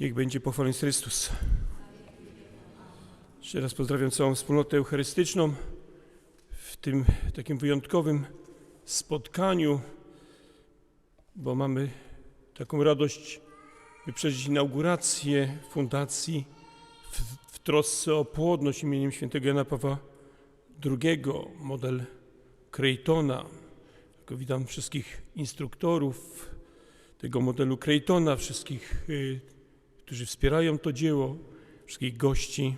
Niech będzie pochwalony Chrystus. Jeszcze raz pozdrawiam całą wspólnotę eucharystyczną w tym takim wyjątkowym spotkaniu, bo mamy taką radość wyprzedzić inaugurację fundacji w, w trosce o płodność imieniem świętego Jana Pawła II, model. Tylko witam wszystkich instruktorów tego modelu Craytona, wszystkich, y, którzy wspierają to dzieło, wszystkich gości.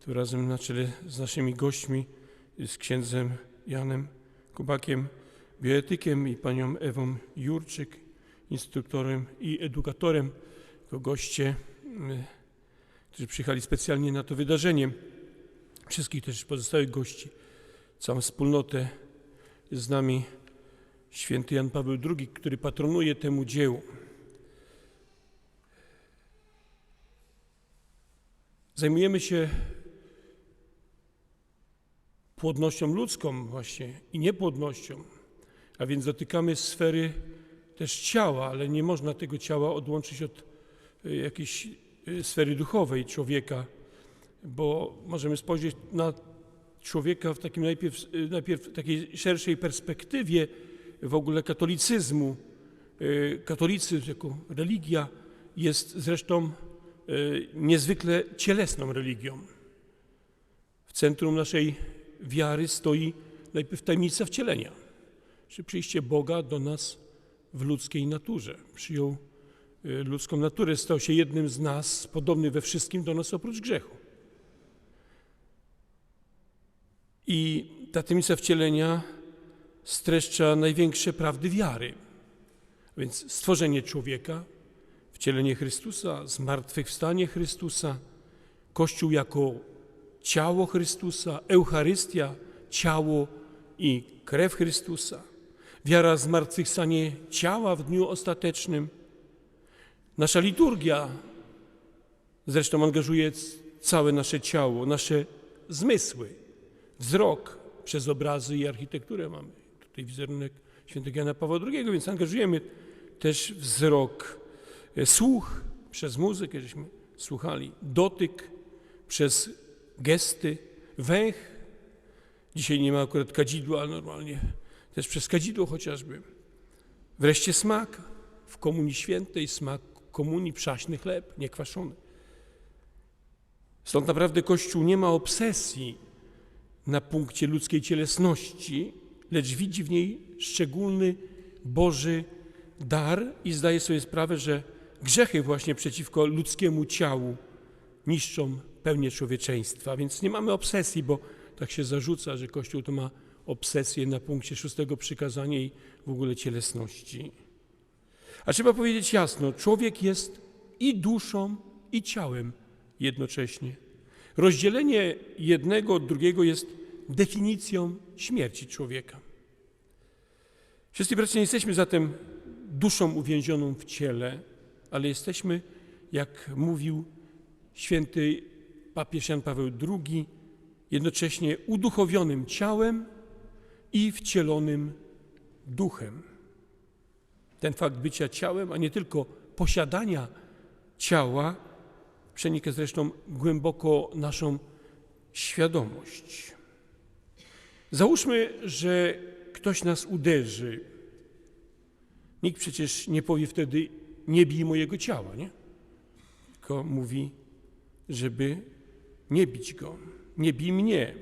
Tu razem na czele z naszymi gośćmi, z księdzem Janem Kubakiem, bioetykiem i panią Ewą Jurczyk, instruktorem i edukatorem, jako goście, y, którzy przyjechali specjalnie na to wydarzenie. Wszystkich też pozostałych gości, całą wspólnotę z nami święty Jan Paweł II, który patronuje temu dziełu. Zajmujemy się płodnością ludzką właśnie i niepłodnością, a więc dotykamy sfery też ciała, ale nie można tego ciała odłączyć od y, jakiejś y, sfery duchowej człowieka, bo możemy spojrzeć na człowieka w takim najpierw, y, najpierw takiej szerszej perspektywie w ogóle katolicyzmu. Katolicyzm jako religia jest zresztą niezwykle cielesną religią. W centrum naszej wiary stoi najpierw tajemnica wcielenia, czy przyjście Boga do nas w ludzkiej naturze. Przyjął y, ludzką naturę, stał się jednym z nas, podobny we wszystkim do nas oprócz grzechu. I ta tajemnica wcielenia streszcza największe prawdy wiary. Więc stworzenie człowieka, wcielenie Chrystusa, zmartwychwstanie Chrystusa, Kościół jako ciało Chrystusa, Eucharystia, ciało i krew Chrystusa, wiara zmartwychwstanie ciała w dniu ostatecznym. Nasza liturgia zresztą angażuje całe nasze ciało, nasze zmysły, wzrok przez obrazy i architekturę mamy. Tutaj wizerunek świętego Jana Pawła II, więc angażujemy też wzrok, słuch przez muzykę, żeśmy słuchali, dotyk przez gesty, węch. Dzisiaj nie ma akurat kadzidła, ale normalnie też przez kadzidło chociażby. Wreszcie smak w Komunii Świętej, smak komunii przaśny chleb, niekwaszony. Stąd naprawdę Kościół nie ma obsesji na punkcie ludzkiej cielesności, lecz widzi w niej szczególny Boży dar i zdaje sobie sprawę, że grzechy właśnie przeciwko ludzkiemu ciału niszczą pełnię człowieczeństwa. Więc nie mamy obsesji, bo tak się zarzuca, że Kościół to ma obsesję na punkcie szóstego przykazania i w ogóle cielesności. A trzeba powiedzieć jasno, człowiek jest i duszą, i ciałem jednocześnie. Rozdzielenie jednego od drugiego jest definicją śmierci człowieka. Wszyscy bracia, nie jesteśmy zatem duszą uwięzioną w ciele, ale jesteśmy, jak mówił święty papież Jan Paweł II, jednocześnie uduchowionym ciałem i wcielonym duchem. Ten fakt bycia ciałem, a nie tylko posiadania ciała, przenika zresztą głęboko naszą świadomość. Załóżmy, że ktoś nas uderzy. Nikt przecież nie powie wtedy, nie bij mojego ciała, nie? Tylko mówi, żeby nie bić go, nie bij mnie.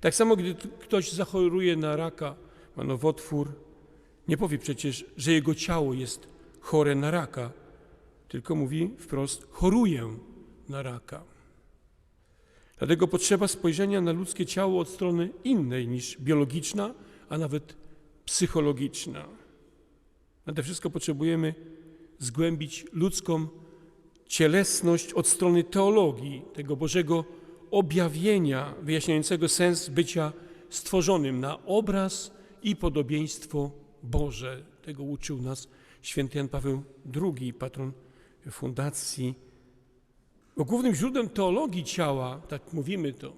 Tak samo, gdy ktoś zachoruje na raka, ma nowotwór, nie powie przecież, że jego ciało jest chore na raka, tylko mówi wprost, choruję na raka. Dlatego potrzeba spojrzenia na ludzkie ciało od strony innej niż biologiczna, a nawet psychologiczna. Nade wszystko potrzebujemy zgłębić ludzką cielesność od strony teologii, tego Bożego objawienia wyjaśniającego sens bycia stworzonym na obraz i podobieństwo Boże. Tego uczył nas święty Jan Paweł II, patron fundacji. Bo głównym źródłem teologii ciała, tak mówimy to,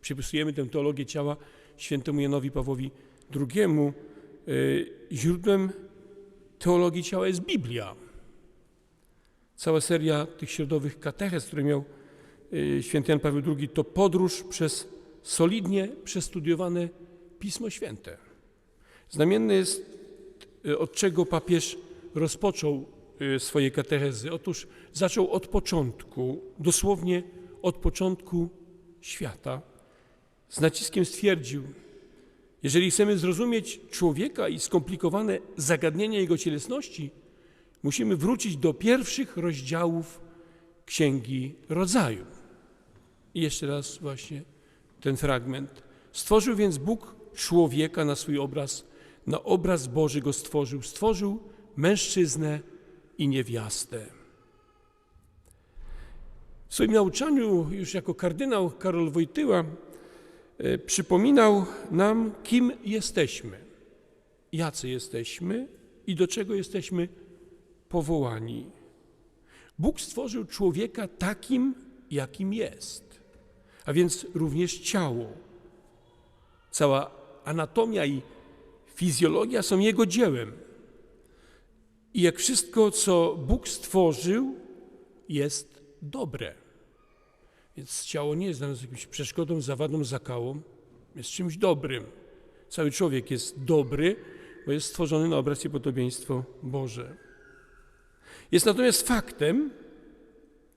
przypisujemy tę teologię ciała świętemu Janowi Pawłowi II, źródłem teologii ciała jest Biblia. Cała seria tych środowych katechez, które miał y, święty Jan Paweł II, to podróż przez solidnie przestudiowane Pismo Święte. Znamienne jest, y, od czego papież rozpoczął y, swoje katechezy. Otóż zaczął od początku, dosłownie od początku świata. Z naciskiem stwierdził, jeżeli chcemy zrozumieć człowieka i skomplikowane zagadnienia jego cielesności, musimy wrócić do pierwszych rozdziałów Księgi Rodzaju. I jeszcze raz właśnie ten fragment. Stworzył więc Bóg człowieka na swój obraz, na obraz Boży go stworzył. Stworzył mężczyznę i niewiastę. W swoim nauczaniu, już jako kardynał Karol Wojtyła, e, przypominał nam, kim jesteśmy, jacy jesteśmy i do czego jesteśmy powołani. Bóg stworzył człowieka takim, jakim jest, a więc również ciało. Cała anatomia i fizjologia są Jego dziełem. I jak wszystko, co Bóg stworzył, jest dobre. Więc ciało nie jest dla nas jakąś przeszkodą, zawadą, zakałą, jest czymś dobrym. Cały człowiek jest dobry, bo jest stworzony na obraz i podobieństwo Boże. Jest natomiast faktem,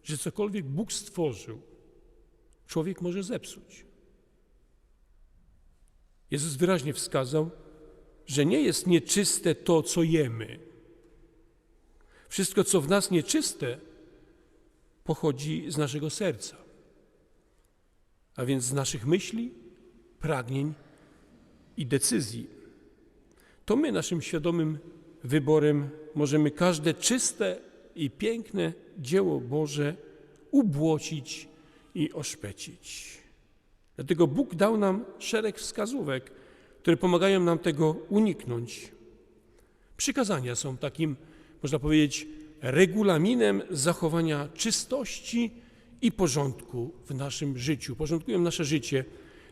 że cokolwiek Bóg stworzył, człowiek może zepsuć. Jezus wyraźnie wskazał, że nie jest nieczyste to, co jemy. Wszystko, co w nas nieczyste, pochodzi z naszego serca, a więc z naszych myśli, pragnień i decyzji. To my naszym świadomym wyborem możemy każde czyste i piękne dzieło Boże ubłocić i oszpecić. Dlatego Bóg dał nam szereg wskazówek, które pomagają nam tego uniknąć. Przykazania są takim, można powiedzieć, regulaminem zachowania czystości i porządku w naszym życiu. Porządkują nasze życie.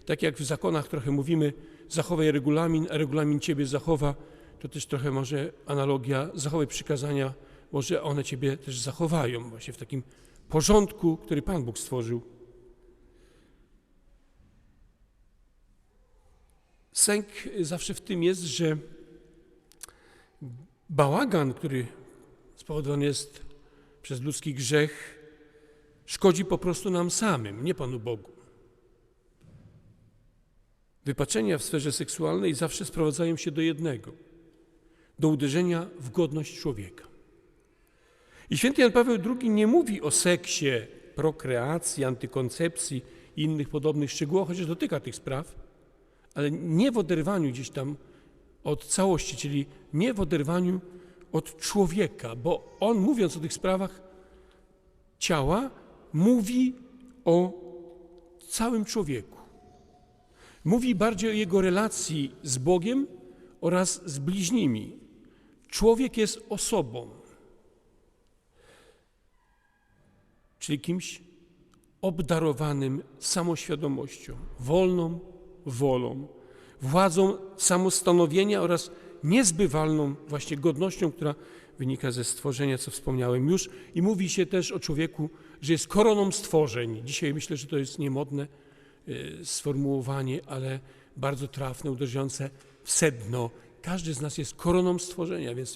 Tak jak w zakonach trochę mówimy, zachowaj regulamin, a regulamin Ciebie zachowa, to też trochę może analogia, zachowaj przykazania, może one Ciebie też zachowają właśnie w takim porządku, który Pan Bóg stworzył. Sęk zawsze w tym jest, że bałagan, który spowodowany jest przez ludzki grzech, szkodzi po prostu nam samym, nie Panu Bogu. Wypaczenia w sferze seksualnej zawsze sprowadzają się do jednego do uderzenia w godność człowieka. I święty Jan Paweł II nie mówi o seksie, prokreacji, antykoncepcji i innych podobnych szczegółach, chociaż dotyka tych spraw, ale nie w oderwaniu gdzieś tam od całości, czyli nie w oderwaniu od człowieka, bo on mówiąc o tych sprawach ciała, mówi o całym człowieku. Mówi bardziej o jego relacji z Bogiem oraz z bliźnimi. Człowiek jest osobą, czyli kimś obdarowanym samoświadomością, wolną wolą, władzą samostanowienia oraz niezbywalną właśnie godnością, która wynika ze stworzenia, co wspomniałem już. I mówi się też o człowieku, że jest koroną stworzeń. Dzisiaj myślę, że to jest niemodne y, sformułowanie, ale bardzo trafne, uderzające w sedno. Każdy z nas jest koroną stworzenia, więc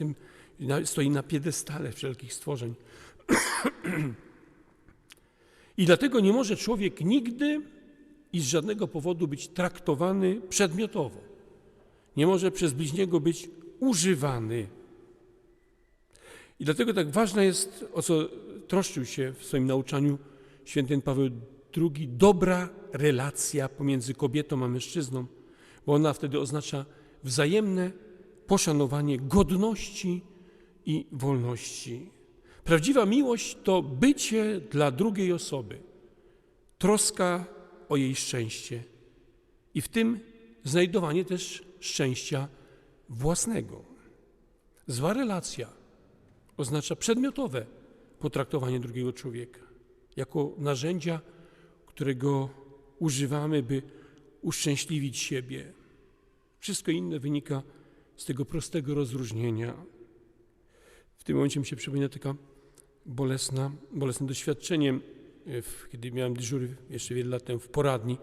stoi na piedestale wszelkich stworzeń. I dlatego nie może człowiek nigdy i z żadnego powodu być traktowany przedmiotowo. Nie może przez bliźniego być używany. I dlatego tak ważne jest, o co troszczył się w swoim nauczaniu święty Paweł II, dobra relacja pomiędzy kobietą a mężczyzną, bo ona wtedy oznacza wzajemne poszanowanie godności i wolności. Prawdziwa miłość to bycie dla drugiej osoby, troska o jej szczęście i w tym znajdowanie też szczęścia własnego. Zła relacja oznacza przedmiotowe potraktowanie drugiego człowieka jako narzędzia, którego używamy, by uszczęśliwić siebie. Wszystko inne wynika z tego prostego rozróżnienia. W tym momencie mi się przypomina taka bolesna, bolesnym doświadczeniem, e, kiedy miałem dyżury jeszcze wiele lat temu w poradni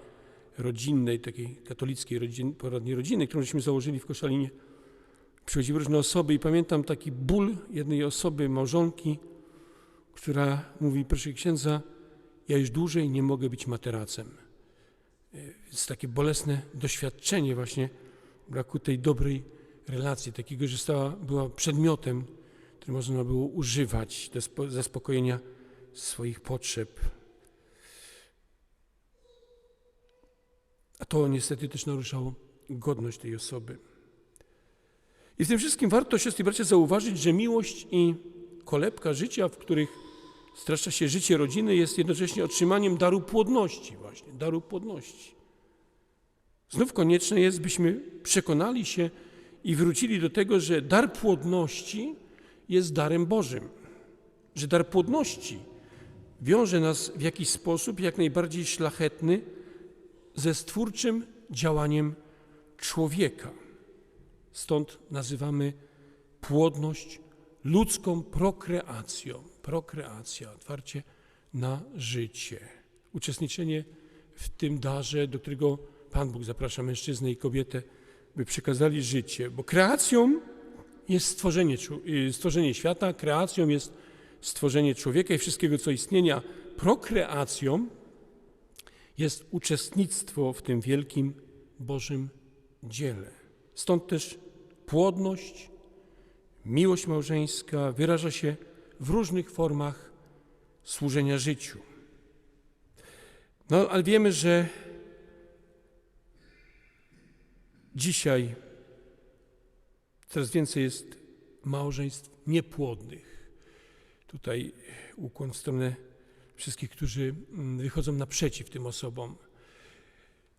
rodzinnej, takiej katolickiej rodzin, poradni rodziny, którą żeśmy założyli w Koszalinie. Przychodziły różne osoby i pamiętam taki ból jednej osoby, małżonki, która mówi, proszę księdza, ja już dłużej nie mogę być materacem. Więc takie bolesne doświadczenie właśnie braku tej dobrej relacji, takiego, że stała, była przedmiotem, który można było używać do spo- zaspokojenia swoich potrzeb. A to niestety też naruszało godność tej osoby. I w tym wszystkim warto, siostry i bracia, zauważyć, że miłość i kolebka życia, w których straszcza się życie rodziny, jest jednocześnie otrzymaniem daru płodności właśnie, daru płodności. Znów konieczne jest, byśmy przekonali się i wrócili do tego, że dar płodności jest darem Bożym. Że dar płodności wiąże nas w jakiś sposób jak najbardziej szlachetny ze stwórczym działaniem człowieka. Stąd nazywamy płodność ludzką prokreacją. Prokreacja, otwarcie na życie. Uczestniczenie w tym darze, do którego Pan Bóg zaprasza mężczyznę i kobietę, by przekazali życie, bo kreacją jest stworzenie, y, stworzenie świata, kreacją jest stworzenie człowieka i wszystkiego, co istnienia. Prokreacją jest uczestnictwo w tym wielkim Bożym dziele. Stąd też płodność, miłość małżeńska wyraża się w różnych formach służenia życiu. No, ale wiemy, że dzisiaj coraz więcej jest małżeństw niepłodnych. Tutaj ukłon w stronę wszystkich, którzy mm, wychodzą naprzeciw tym osobom.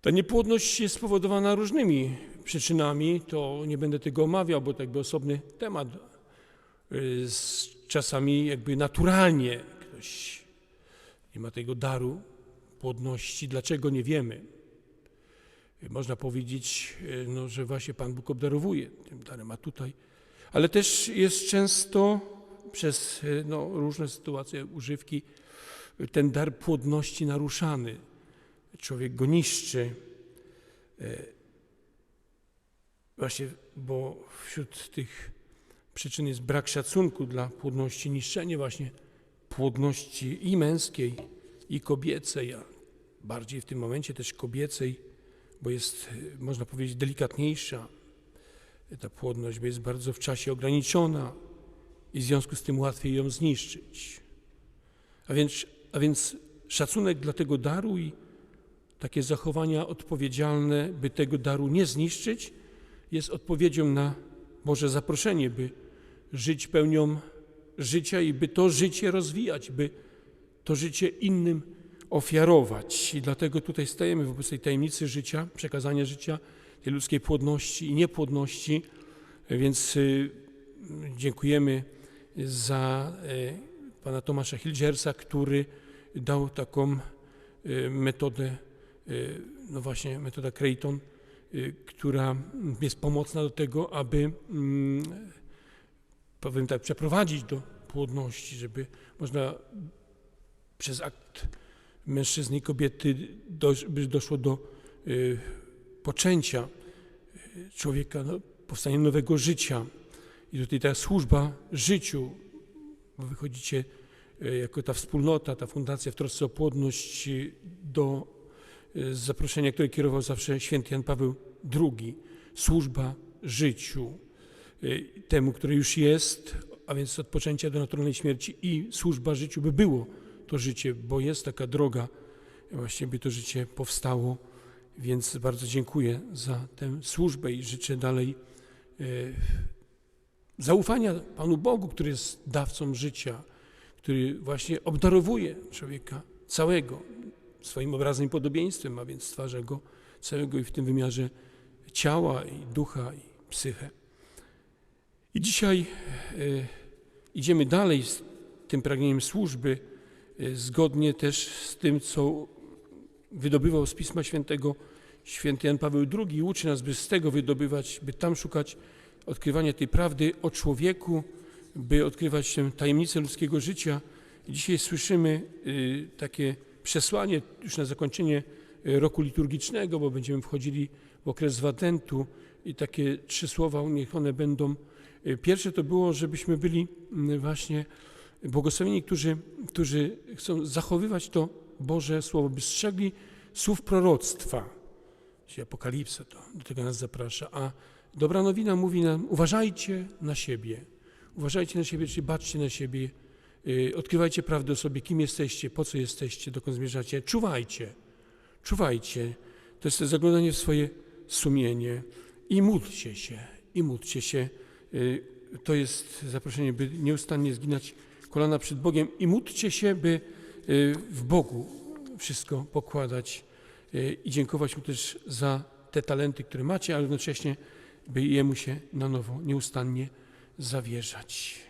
Ta niepłodność jest spowodowana różnymi przyczynami, to nie będę tego omawiał, bo to jakby osobny temat. Y, czasami jakby naturalnie ktoś nie ma tego daru płodności. Dlaczego nie wiemy? Można powiedzieć, y, no, że właśnie Pan Bóg obdarowuje tym darem, a tutaj. Ale też jest często przez y, no, różne sytuacje, używki, ten dar płodności naruszany człowiek go niszczy. E, Właśnie, bo wśród tych przyczyn jest brak szacunku dla płodności, niszczenie właśnie płodności i męskiej, i kobiecej, a bardziej w tym momencie też kobiecej, bo jest, można powiedzieć, delikatniejsza ta płodność, jest bardzo w czasie ograniczona i w związku z tym łatwiej ją zniszczyć. A więc, a więc szacunek dla tego daru i takie zachowania odpowiedzialne, by tego daru nie zniszczyć, jest odpowiedzią na Boże zaproszenie, by żyć pełnią życia i by to życie rozwijać, by to życie innym ofiarować. I dlatego tutaj stajemy wobec tej tajemnicy życia, przekazania życia, tej ludzkiej płodności i niepłodności. Więc y, dziękujemy za y, pana Tomasza Hilgersa, który dał taką y, metodę no właśnie metoda Creighton, która jest pomocna do tego, aby mm, powiem tak, przeprowadzić do płodności, żeby można przez akt mężczyzny i kobiety by doszło do y, poczęcia y, człowieka, no, powstania nowego życia. I tutaj ta służba życiu, bo wychodzicie y, jako ta wspólnota, ta fundacja w trosce o płodność y, do z zaproszenia, które kierował zawsze święty Jan Paweł II. Służba życiu, y, temu, które już jest, a więc od poczęcia do naturalnej śmierci i służba życiu, by było to życie, bo jest taka droga, właśnie by to życie powstało. Więc bardzo dziękuję za tę służbę i życzę dalej y, zaufania Panu Bogu, który jest dawcą życia, który właśnie obdarowuje człowieka całego, swoim obrazem i podobieństwem, a więc stwarza go całego i w tym wymiarze ciała i ducha i psychę. I dzisiaj e, idziemy dalej z tym pragnieniem służby, e, zgodnie też z tym, co wydobywał z Pisma Świętego święty Jan Paweł II uczy nas, by z tego wydobywać, by tam szukać odkrywania tej prawdy o człowieku, by odkrywać tę tajemnicę ludzkiego życia. Dzisiaj słyszymy y, takie przesłanie już na zakończenie y, roku liturgicznego, bo będziemy wchodzili w okres Wadentu i takie trzy słowa, niech one będą. Y, Pierwsze to było, żebyśmy byli mm, właśnie błogosławieni, którzy, którzy chcą zachowywać to Boże Słowo, by strzegli słów proroctwa. Czyli Apokalipsa to do tego nas zaprasza. A dobra nowina mówi nam, uważajcie na siebie. Uważajcie na siebie, czyli baczcie na siebie. Yy, odkrywajcie prawdę o sobie, kim jesteście, po co jesteście, dokąd zmierzacie. Czuwajcie, czuwajcie. To jest zaglądanie w swoje sumienie i módlcie się, i módlcie się. Yy, to jest zaproszenie, by nieustannie zginać kolana przed Bogiem i módlcie się, by yy, w Bogu wszystko pokładać yy, i dziękować Mu też za te talenty, które macie, ale jednocześnie, by Jemu się na nowo nieustannie zawierzać.